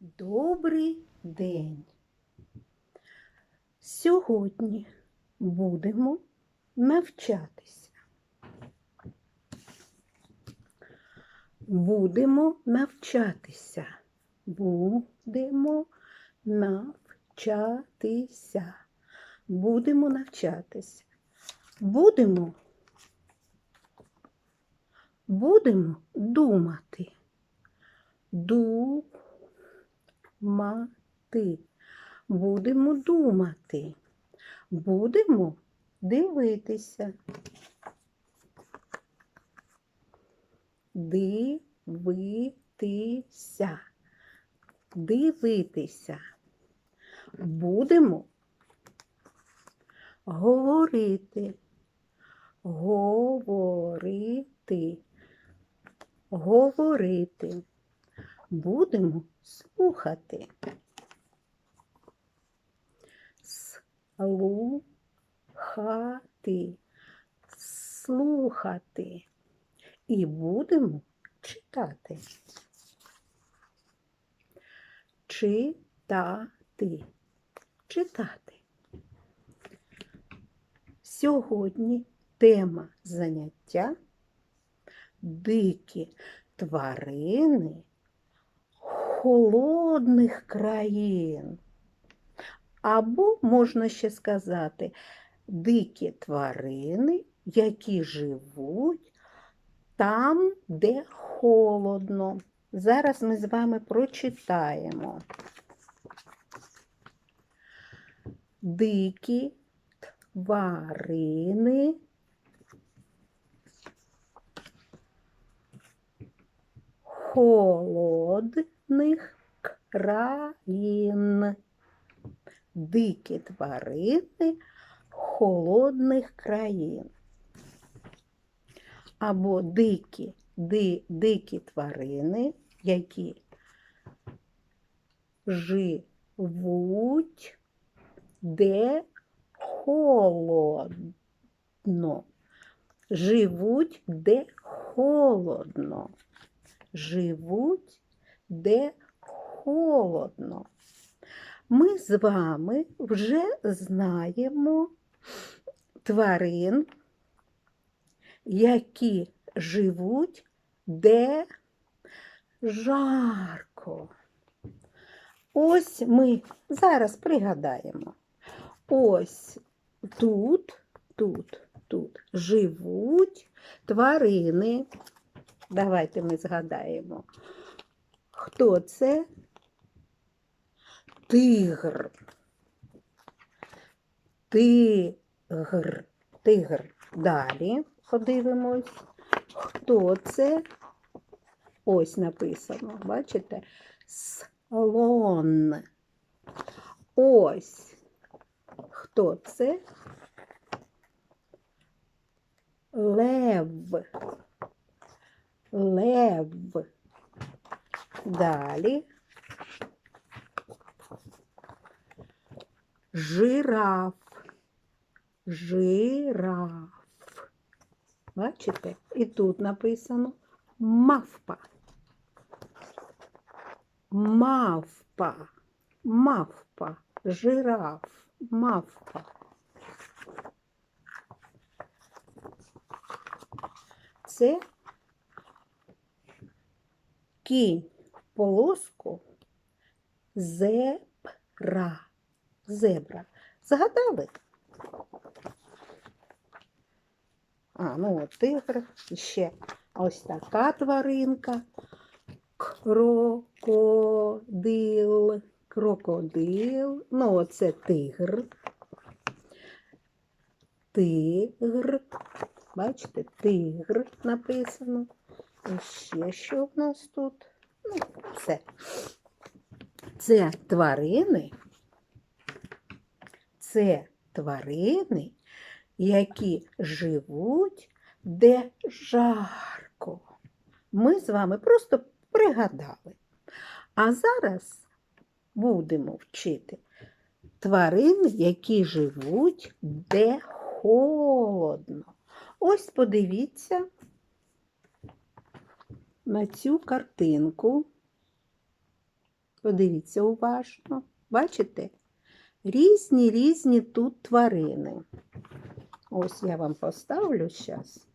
Добрий день. Сьогодні будемо навчатися. Будемо навчатися. Будемо навчатися. Будемо навчатися. Будемо. Будемо думати. Думати. Будемо думати. Будемо дивитися. Дивитися. Дивитися. Будемо говорити. Говорити. Говорити. Будемо слухати. Слухати. Слухати. І будемо читати. Читати. Читати. Сьогодні тема заняття дикі тварини холодних країн. Або, можна ще сказати, дикі тварини, які живуть там, де холодно. Зараз ми з вами прочитаємо. Дикі тварини холодних країн. Дикі тварини холодних країн. Або дикі, ди, дикі тварини, які живуть де холодно. Живуть де холодно. Живуть де холодно. Ми з вами вже знаємо тварин, які живуть де жарко. Ось ми зараз пригадаємо. Ось тут, тут, тут живуть тварини. Давайте ми згадаємо. Хто це? Тигр. Тигр. Тигр. Далі подивимось. Хто це? Ось написано, бачите? Слон. Ось. Хто це? Лев. Лев. Далі. Жираф. Жираф. Бачите? І тут написано мавпа. Мавпа. Мавпа. Жираф. Мавпа. Це кінь полоску зебра. Зебра. Згадали? А, ну от тигр, ще ось така тваринка. Крокодил. Крокодил. Ну, оце тигр. Тигр. Бачите, тигр написано. І ще що в нас тут? Ну. Це тварини. Це тварини, які живуть де жарко. Ми з вами просто пригадали. А зараз будемо вчити тварин, які живуть де холодно. Ось подивіться на цю картинку. Подивіться уважно. Бачите? Різні різні тут тварини. Ось я вам поставлю зараз.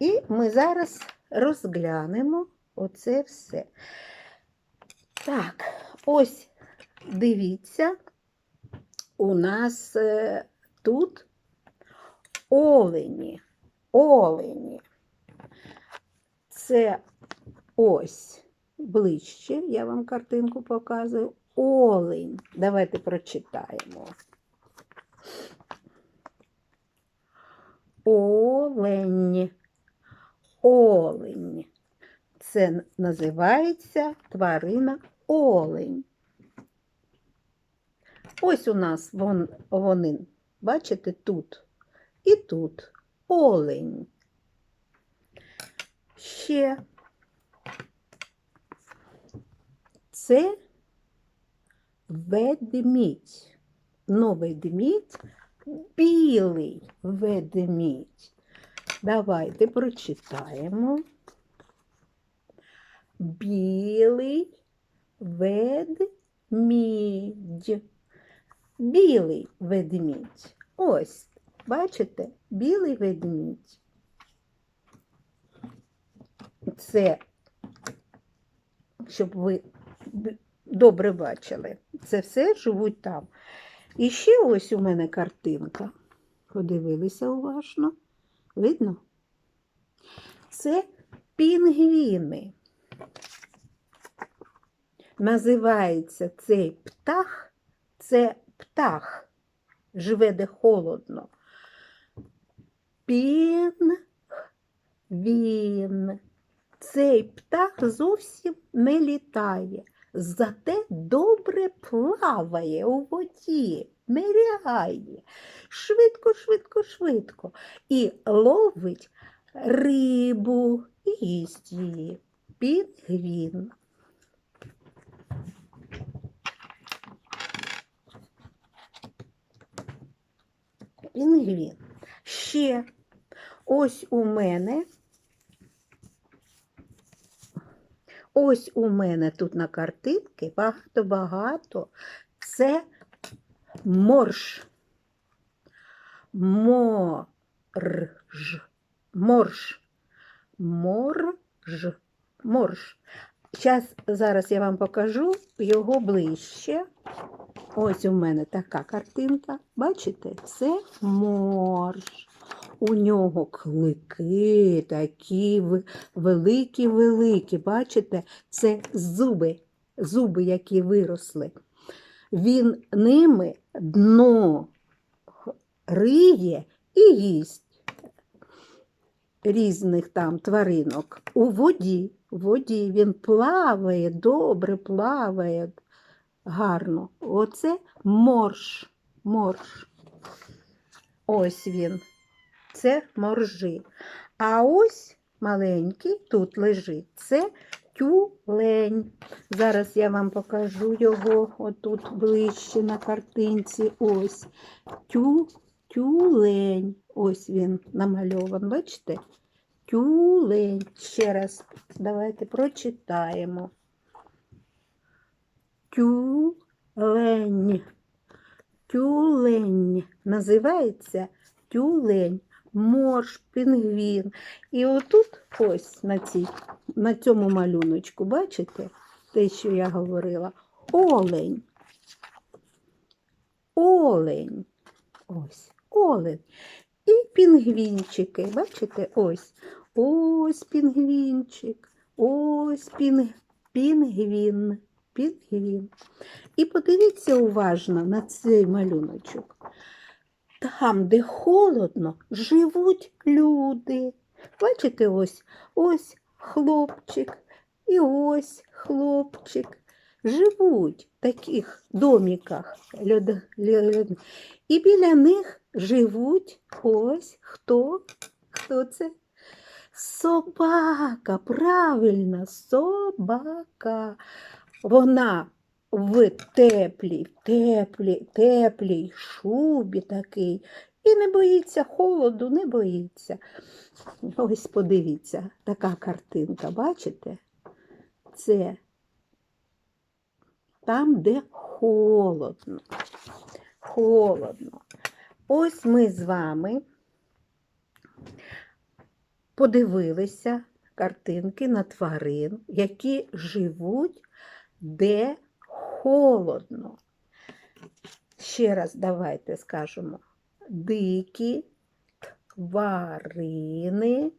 І ми зараз розглянемо оце все. Так, ось дивіться, у нас е, тут олені. Олені. Це ось ближче, я вам картинку показую. Олень. Давайте прочитаємо. Олень. Олень. Це називається тварина олень. Ось у нас вон, вони, бачите, тут і тут олень. Ще це ведмідь. Ну, ведмідь білий ведмідь. Давайте прочитаємо. Білий ведмідь. Білий ведмідь. Ось, бачите, білий ведмідь. Це, щоб ви добре бачили, це все живуть там. І ще ось у мене картинка. Подивилися уважно. Видно? Це пінгвіни. Називається цей птах, це птах, живе де холодно. Пінгвін. Цей птах зовсім не літає, зате добре плаває у воді, ниряє швидко, швидко, швидко і ловить рибу і їсть її. Пінгвін. Пінгвін. Ще ось у мене. Ось у мене тут на картинки багато-багато. Це морж. Морж. Морж. Морж. Морж. Зараз, зараз я вам покажу його ближче. Ось у мене така картинка. Бачите, це морж. У нього клики такі великі-великі. Бачите, це зуби, зуби, які виросли. Він ними дно риє і їсть різних там тваринок у воді. У воді він плаває, добре плаває, гарно. Оце морж. Морж. Ось він. Це моржи. А ось маленький тут лежить. Це тюлень. Зараз я вам покажу його отут ближче на картинці. Ось тю, тюлень. Ось він намальований. Бачите? Тюлень. Ще раз давайте прочитаємо. Тюлень. Тюлень. Називається тюлень. Морж, пінгвін. І отут, ось на, цій, на цьому малюночку, бачите, те, що я говорила, олень. Олень. Ось, олень. І пінгвінчики. Бачите, ось. Ось пінгвінчик. Ось пінг... пінгвін. Пінгвін. І подивіться уважно на цей малюночок. Там, де холодно, живуть люди. Бачите, ось ось хлопчик і ось хлопчик. Живуть в таких доміках. льод- льод- І біля них живуть ось хто? Хто це? Собака, правильно, собака. Вона в теплій, теплій, теплій шубі такий. І не боїться холоду, не боїться. Ось подивіться, така картинка, бачите? Це там, де холодно. Холодно. Ось ми з вами подивилися картинки на тварин, які живуть де холодно. Ще раз давайте скажемо дикі тварини.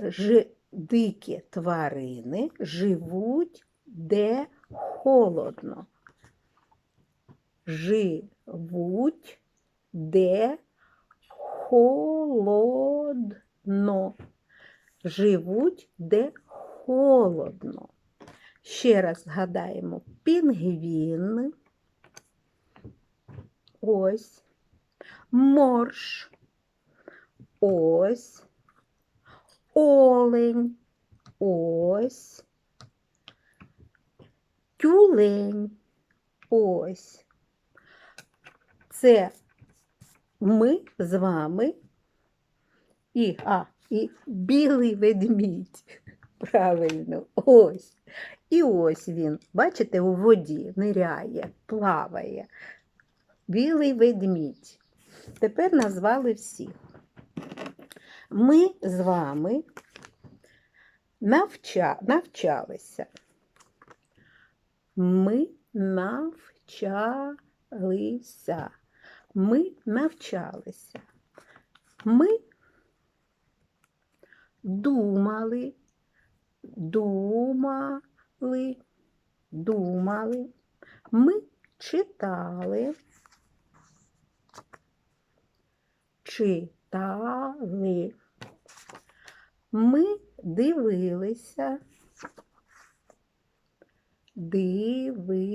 Ж, дикі тварини живуть де холодно. Живуть де холодно. Живуть де холодно. Ще раз згадаємо пінгвін. Ось. Морж. Ось. Олень. Ось. Тюлень. Ось. Це ми з вами і, а, і білий ведмідь. Правильно, ось. І ось він, бачите, у воді ниряє, плаває. Білий ведмідь. Тепер назвали всіх. Ми з вами навча... навчалися. Ми навчалися. Ми навчалися. Ми думали, думали, думали. Ми читали, читали. Ми дивилися, дивилися.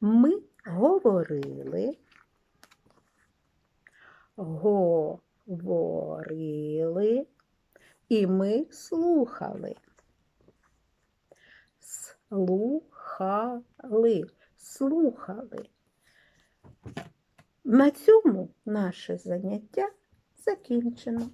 Ми говорили, говорили, і ми слухали. Слухали, слухали. На цьому наше заняття закінчено.